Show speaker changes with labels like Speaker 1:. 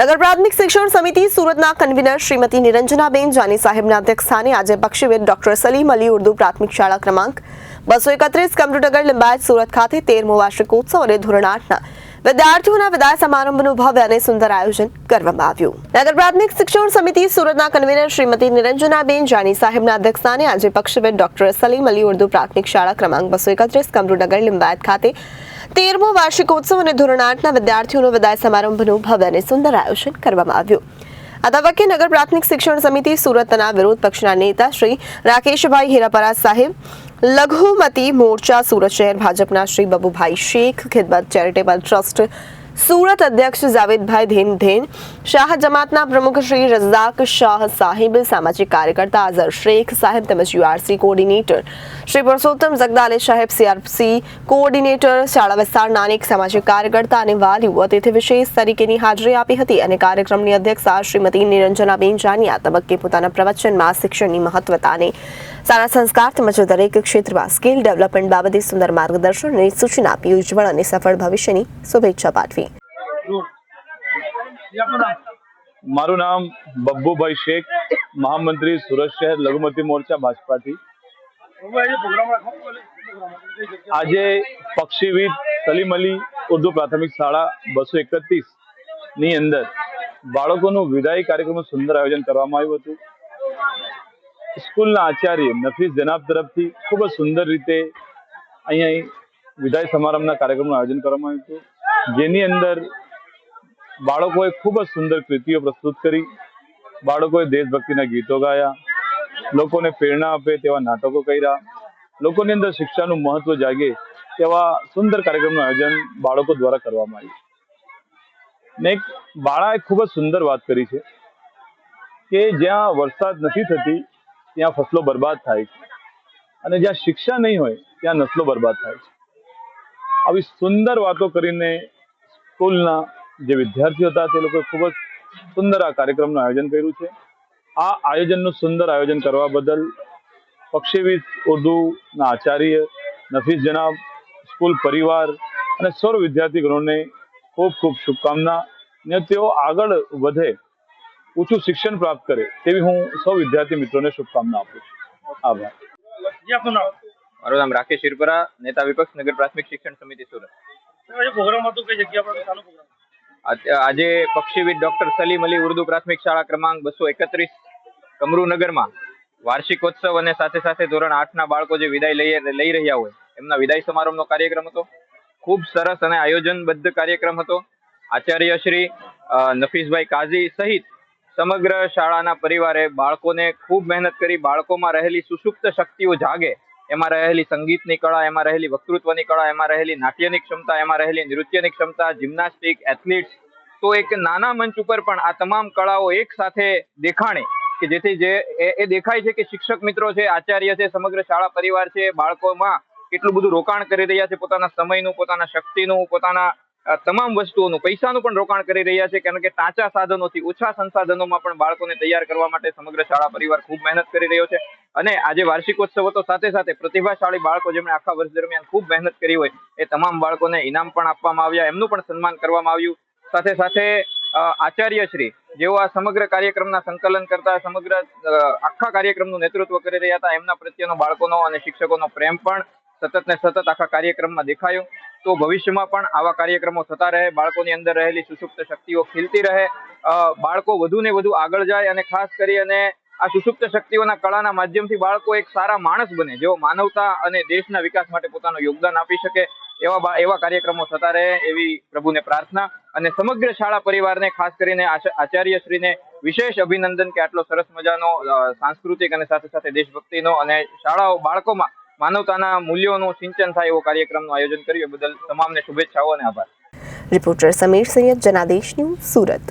Speaker 1: નગર પ્રાથમિક શિક્ષણ સમિતિ સુરતના કન્વીનર શ્રીમતી નિરંજનાબેન જાની સાહેબના અધ્યક્ષસ્થાને આજે પક્ષીવિદ ડોક્ટર સલીમ અલી ઉર્દુ પ્રાથમિક શાળા ક્રમાંક બસો એકત્રીસ કમ્પ્યુટરગર લિંબાયત સુરત ખાતે તેરમો વાર્ષિકોત્સવ અને ધોરણ આઠના વિદ્યાર્થીઓના વિદાય સમારંભનું ભવ્ય અને સુંદર આયોજન કરવામાં આવ્યું. નગર પ્રાથમિક શિક્ષણ સમિતિ સુરતના કન્વીનર શ્રીમતી નિરંજનાબેન જાની સાહેબના અધ્યક્ષસ્થાને આજે પક્ષવેદ ડોક્ટર સલીમ અલી ઉર્દુ પ્રાથમિક શાળા ક્રમાંક બસો એકત્રીસ કમરૂનગર લિંબાયત ખાતે તેરમો વાર્ષિકોત્સવ અને ધોરણ આઠના વિદ્યાર્થીઓનો વિદાય સમારંભનું ભવ્ય અને સુંદર આયોજન કરવામાં આવ્યું. આ તબક્કે નગર પ્રાથમિક શિક્ષણ સમિતિ સુરતના વિરોધ પક્ષના નેતા શ્રી રાકેશભાઈ હીરાપરા સાહેબ લઘુમતી મોરચા સુરત શહેર ભાજપના શ્રી બબુભાઈ શેખ, ખિદમત ચેરિટેબલ ટ્રસ્ટ સુરત અધ્યક્ષ જાવેદભાઈ ધીન ધીન, શાહ જમાતના પ્રમુખ શ્રી રઝાક શાહ સાહિબ, સામાજિક કાર્યકર્તા આઝર શેખ સાહેબ તેમજ URC coordinator Shri Purushottam Jagdale saheb CRC coordinator, શાળા વિસ્તારના અનેક સામાજિક કાર્યકર્તા અને વાલીઓ અતિથિ વિશેષ તરીકેની હાજરી આપી હતી અને કાર્યક્રમની અધ્યક્ષા શ્રીમતી નિરંજનાબેન જાની આ તબક્કે પોતાના પ્રવચનમાં શિક્ષણની મહત્વતા અને સારા સંસ્કાર તેમજ દરેક ક્ષેત્રમાં સ્કિલ ડેવલપમેન્ટ બાબતે સુંદર માર્ગદર્શન અને સૂચના આપી. ઉજ્જવળ અને સફળ ભવિષ્યની શુભેચ્છા પાઠવી.
Speaker 2: મારું નામ બબ્બુભાઈ શેખ, મહામંત્રી સુરત શહેર લઘુમતી મોરચા ભાજપાથી. આજે પક્ષીવિદ સલીમ અલી ઉર્દુ પ્રાથમિક શાળા બસો એકત્રીસની અંદર બાળકોનું વિદાય કાર્યક્રમનું સુંદર આયોજન કરવામાં આવ્યું હતું. સ્કૂલના આચાર્ય નફીસ જનાબ તરફથી ખૂબ જ સુંદર રીતે અહીંયા વિદાય સમારંભના કાર્યક્રમનું આયોજન કરવામાં આવ્યું હતું. જેની અંદર બાળકોએ ખૂબ જ સુંદર કૃતિઓ પ્રસ્તુત કરી. બાળકોએ દેશભક્તિના ગીતો ગાયા. લોકોને પ્રેરણા આપે તેવા નાટકો કર્યા. લોકોની અંદર શિક્ષાનું મહત્વ જાગે તેવા સુંદર કાર્યક્રમનું આયોજન બાળકો દ્વારા કરવામાં આવ્યું. ને બાળાએ ખૂબ જ સુંદર વાત કરી છે કે જ્યાં વરસાદ નથી થતી ત્યાં ફસલો બરબાદ થાય છે. અને જ્યાં શિક્ષા નહીં હોય, ત્યાં નસલો બરબાદ થાય છે. આવી સુંદર વાતો કરીને સ્કૂલના જે વિદ્યાર્થીઓ હતા, તે લોકોએ ખૂબ જ સુંદર આ કાર્યક્રમનું આયોજન કર્યું છે. આ આયોજનનું સુંદર આયોજન કરવા બદલ પક્ષીવિદ ઉર્દુના આચાર્ય નફીસ જનાબ, સ્કૂલ પરિવાર અને સર્વ વિદ્યાર્થી ગણોને ખૂબ ખૂબ શુભકામના. ને તેઓ આગળ વધે ઊંચું શિક્ષણ પ્રાપ્ત કરે તેવી હું સૌ વિદ્યાર્થી મિત્રોને શુભકામના આપું છું. આભાર.
Speaker 3: જી આપનું નામ?
Speaker 4: મારું નામ રાકેશ શિરપરા નેતા વિપક્ષ નગર પ્રાથમિક શિક્ષણ સમિતિ સુરત.
Speaker 3: આજે પ્રોગ્રામ હતો કઈ જગ્યા પર ચાલુ પ્રોગ્રામ
Speaker 4: આજ- આજે પક્ષીવિદ ડોક્ટર સલીમ અલી ઉર્દુ પ્રાથમિક શાળા ક્રમાંક બસો એકત્રીસ કમરૂનગરમાં વાર્ષિકોત્સવ અને સાથે સાથે ધોરણ આઠના બાળકો જે વિદાય લઈ લઈ રહ્યા હોય એમના વિદાય સમારંભનો કાર્યક્રમ હતો. ખૂબ સરસ અને આયોજનબદ્ધ કાર્યક્રમ હતો. આચાર્ય શ્રી નફીસભાઈ કાઝી સહિત સમગ્ર શાળાના પરિવારે બાળકોને ખૂબ મહેનત કરી બાળકોમાં રહેલી સુષુપ્ત શક્તિઓ જાગે. એમાં રહેલી સંગીતની કળા, એમાં રહેલી વક્તૃત્વની કળા, એમાં રહેલી નાટ્યની ક્ષમતા, એમાં રહેલી નૃત્યની ક્ષમતા, જિમ્નાસ્ટિક, એથ્લીટ્સ, તો એક નાના મંચ ઉપર પણ આ તમામ કળાઓ એક સાથે દેખાણે કે જેથી જે એ દેખાય છે કે શિક્ષક મિત્રો છે, આચાર્ય છે, સમગ્ર શાળા પરિવાર છે, બાળકોમાં કેટલું બધું રોકાણ કરી રહ્યા છે પોતાના સમયનું, પોતાના શક્તિનું, પોતાના તમામ વસ્તુઓનું, પૈસાનું પણ રોકાણ કરી રહ્યા છે, કારણ કે કાચા સાધનોથી ઓછા સંસાધનોમાં પણ બાળકોને તૈયાર કરવા માટે સમગ્ર શાળા પરિવાર ખૂબ મહેનત કરી રહ્યો છે. અને આજે વાર્ષિકોત્સવ હતો સાથે સાથે પ્રતિભાશાળી બાળકો જેમણે આખા વર્ષ દરમિયાન ખૂબ મહેનત કરી હોય, એ તમામ બાળકોને ઇનામ પણ આપવામાં આવ્યા, એમનું પણ સન્માન કરવામાં આવ્યું. સાથે સાથે આચાર્યશ્રી, જેઓ આ સમગ્ર કાર્યક્રમના સંકલન કરતા, સમગ્ર આખા કાર્યક્રમનું નેતૃત્વ કરી રહ્યા હતા, એમના પ્રત્યેનો બાળકોનો અને શિક્ષકોનો પ્રેમ પણ સતત ને સતત આખા કાર્યક્રમમાં દેખાયો. તો ભવિષ્યમાં પણ આવા કાર્યક્રમો થતા રહે, બાળકોની અંદર રહેલી સુષુપ્ત શક્તિઓ ખીલતી રહે બાળકો વધુ ને વધુ આગળ જાય અને ખાસ કરી અને આ સુષુપ્ત શક્તિઓના કળાના માધ્યમથી બાળકો એક સારા માણસ બને, જેઓ માનવતા અને દેશના વિકાસ માટે પોતાનું યોગદાન આપી શકે, એવા એવા કાર્યક્રમો થતા રહે એવી પ્રભુને પ્રાર્થના અને સમગ્ર શાળા પરિવારને ખાસ કરીને આચા- આચાર્યશ્રીને વિશેષ અભિનંદન કે આટલો સરસ મજાનો સાંસ્કૃતિક અને સાથે સાથે દેશભક્તિનો અને શાળાઓ બાળકોમાં માનવતાના મૂલ્યોનું સિંચન થાય એવો કાર્યક્રમનું આયોજન કર્યું. એ બદલ તમામને શુભેચ્છાઓ અને આભાર.
Speaker 1: Reporter Samir Saiyed, Janadesh news, Surat.